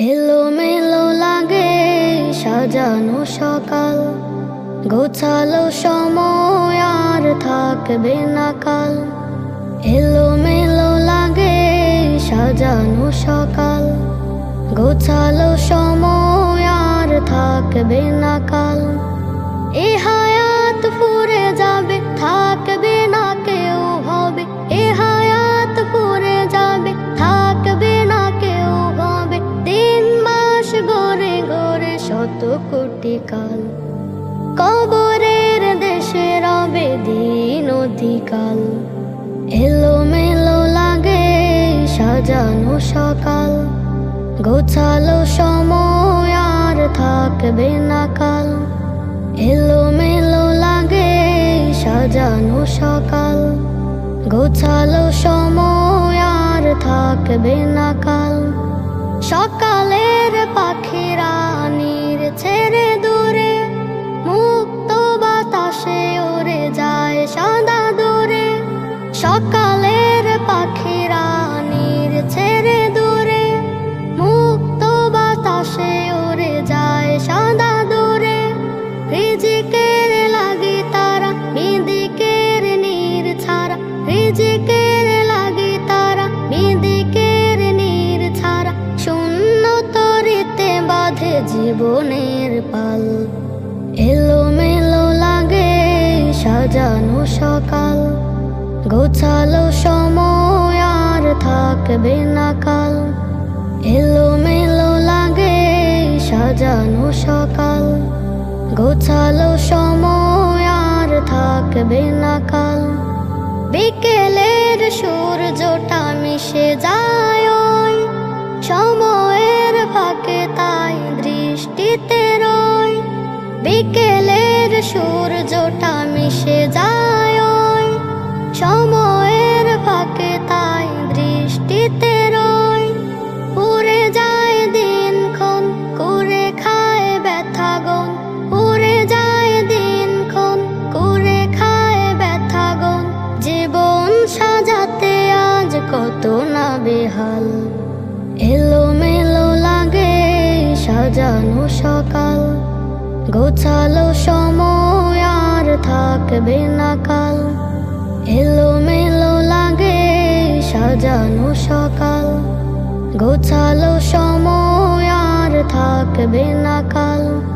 এলো মেলো লাগে সাজানো সকাল। গোছালো সময় আর থাকবে না কাল। এলো মেলো লাগে সাজানো সকাল। গোছালো সময় আর থাকবে না কাল। কাল কবরের দেশে রবে দিন অধিকাল। এলো মেলো লাগে সাজানো সকাল। গোছালো সময় আর থাকবে না কাল। এলো মেলো লাগে সাজানো সকাল। গোছালো সময় আর থাকবে না কাল। সকালের পাখিরা নীর ছেড়ে সাদা দূরে সকালের না কাল এলো মেলো লাগে সাজানো সকাল। গোছালো সময় আর থাকবে না কাল। বিকেলের সূর্যটা মিশে যায় সময়ের ফাঁকে তাই দৃষ্টিতে রয়। বিকেলের সূর্যটা মিশে যায় সময় আর থাকবে না কাল। এলো মেলো লাগে সাজানো সকাল। গোছালো সময় আর থাকবে না কাল।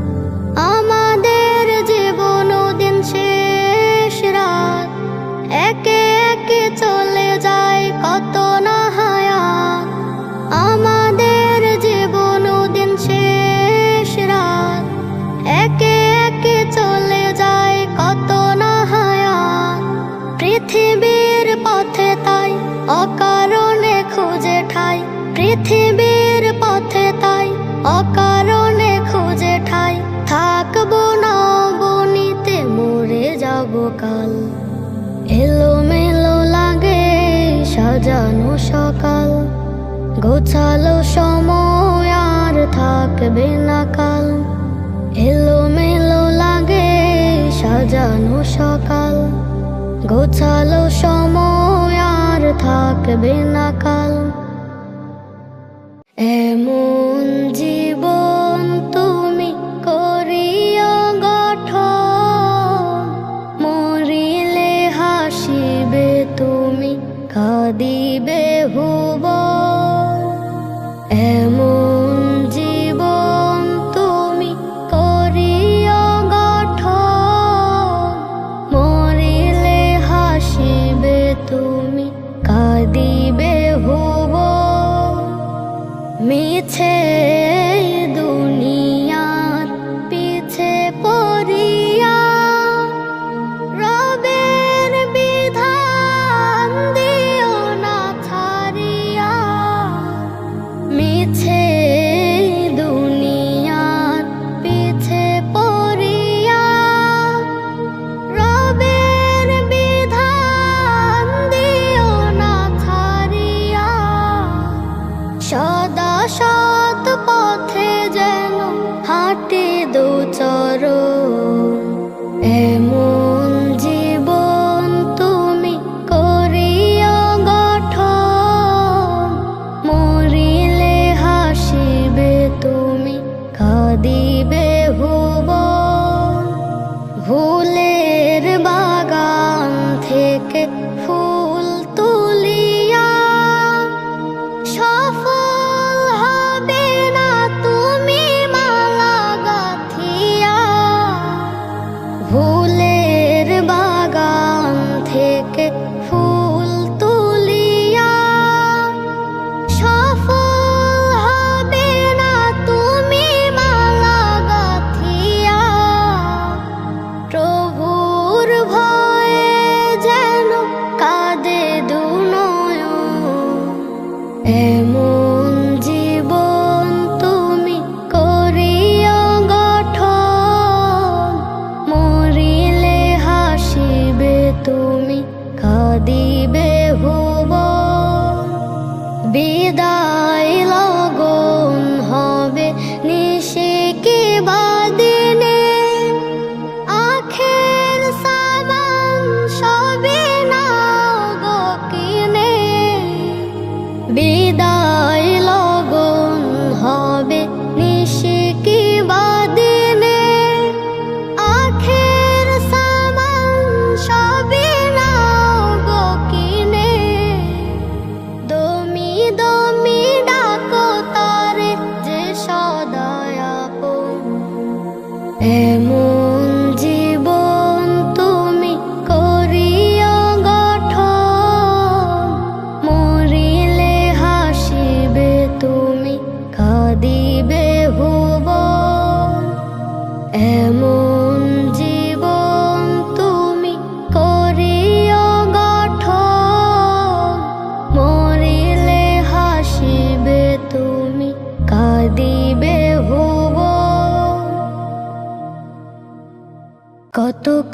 সাজানো সকাল, গোছালো সময় আর থাকবে না কাল। এলো মেলো লাগে সাজানো সকাল, গোছালো সময় আর থাকবে না কাল। এমন কাঁদিবে হুব সদা সাত পথে যেন হাঁটে দু চরণ। এমন জীবন তুমি করিয়া গঠন। মরিলে হাসিবে তুমি খাদিবে হুব ভুলের বাগান থেকে ফুল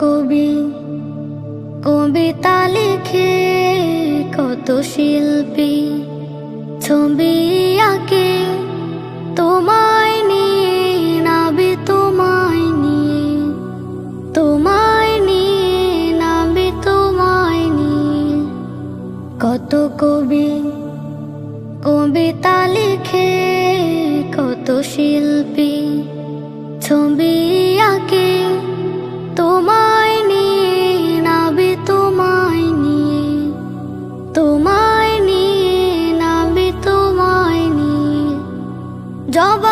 কবি, কবিতা লিখে কত শিল্পী ছবি আঁকে, তোমায় নিয়ে, নাবে তোমায় নিয়ে তোমায় নিয়ে, নাবে তোমায় নিয়ে। কত কবি, কবিতা লিখে কত শিল্পী ছবি আঁকে, তোমায় জবানে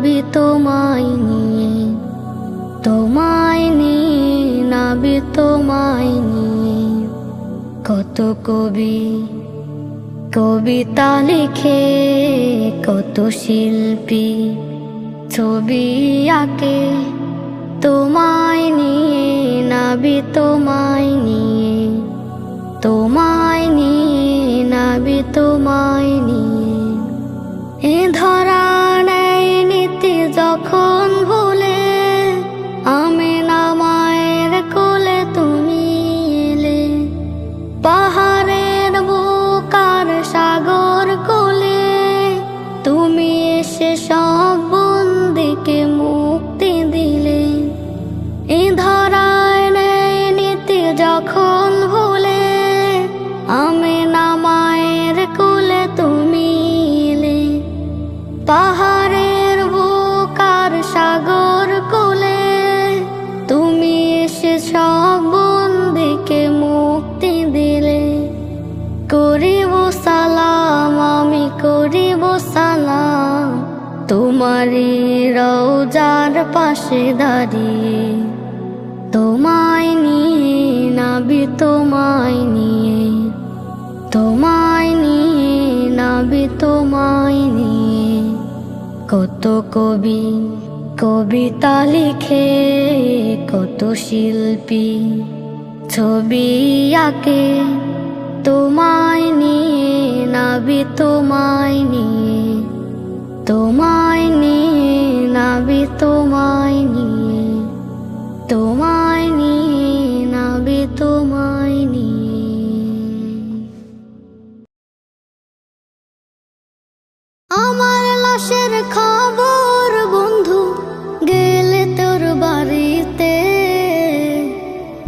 নাবি তোমায় নিয়ে তোমায় নিয়ে, নাবি তোমায় নিয়ে। কত কবি, কবিতা লিখে, কত শিল্পী ছবি আঁকে, তোমায় নিয়ে, নাবি তোমায় নিয়ে তোমায় নিয়ে, নাবি তোমায় নিয়ে। তোমারই রওজার পাশে দাঁড়িয়ে, তোমায় নিয়ে নাবি, তোমায় নিয়ে তোমায় নিয়ে নাবি, তোমায় নিয়ে। কত কবি, কবিতা লিখে, কত শিল্পী ছবি আঁকে, তোমায় নিয়ে নাবি, তোমায় নিয়ে। তোমায় নিয়ে, নাবি তোমায় নিয়ে। তোমায় নিয়ে, নাবি তোমায় নিয়ে। আমার লাশের খবর বন্ধু, গেলে তোর বাড়িতে।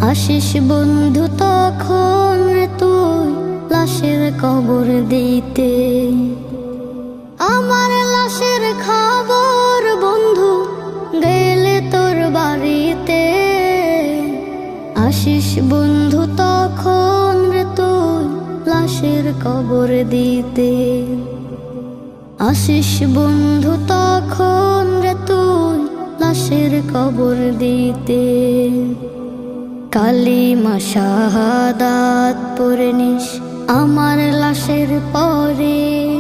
আসিস বন্ধু তখন তুই লাশের কবর দিতে। আমার খবর, বন্ধু, গেলে তোর বাড়িতে। আসিস বন্ধু তখন তুই লাশের কবর দিতে। আসিস বন্ধু তখন তুই লাশের কবর দিতে। কালী শাহাদাত পরে নিস আমার লাশের পরে।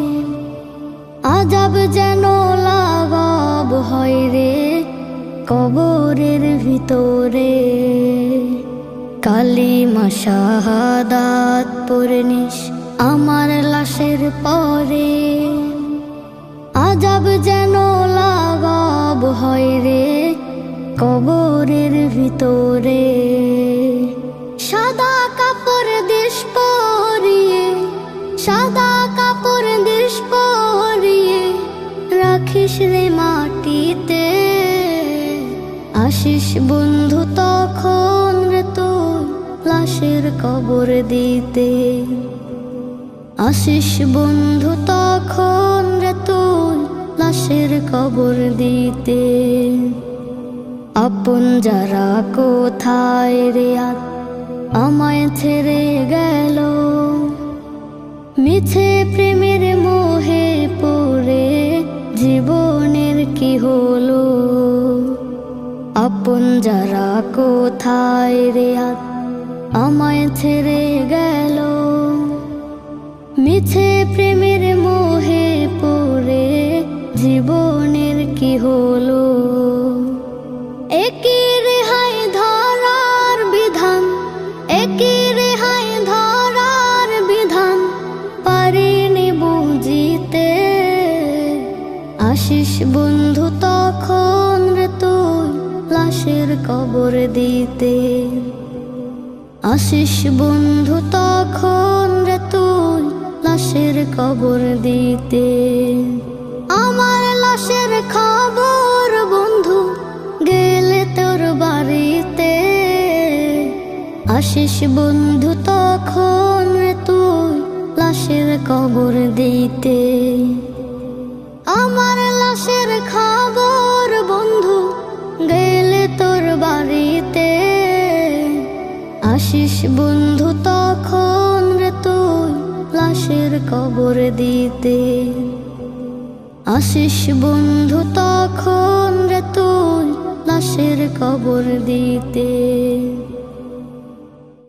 আজাব যেন লাগাব হয় রে কবরের ভিতরে। কালী শাহাদাত পরে নিস আমার লাশের পরে। আজাব যেন লাগাব হয় রে কবরের ভিতরে। রাখিস রে মাটিতে। আশিস বন্ধু তখন তোর লাশের কবর দিতে। আশিস বন্ধু তখন তুই লাশের কবর দিতে। আপন যারা কোথায় রে আমায় ছেড়ে গেল? মিছে প্রেমের মোহে পড়ে জীবনের কি হলো? আপন যারা কোথায় রে আমায় ছেড়ে গেল? মিছে প্রেমের মোহে পড়ে জীবনের কি হলো? লাশের কবর দিতে আশিস বন্ধু তখন রে তুই লাশের কবর দিতে। আমার লাশের খবর বন্ধু গেলে তোর বাড়িতে। আশিস বন্ধু তখন রে তুই লাশের কবর দিতে। বন্ধু তখন তুই লাশের কবর দিতে। আশিস বন্ধু তখন তুই লাশের কবর দিতে।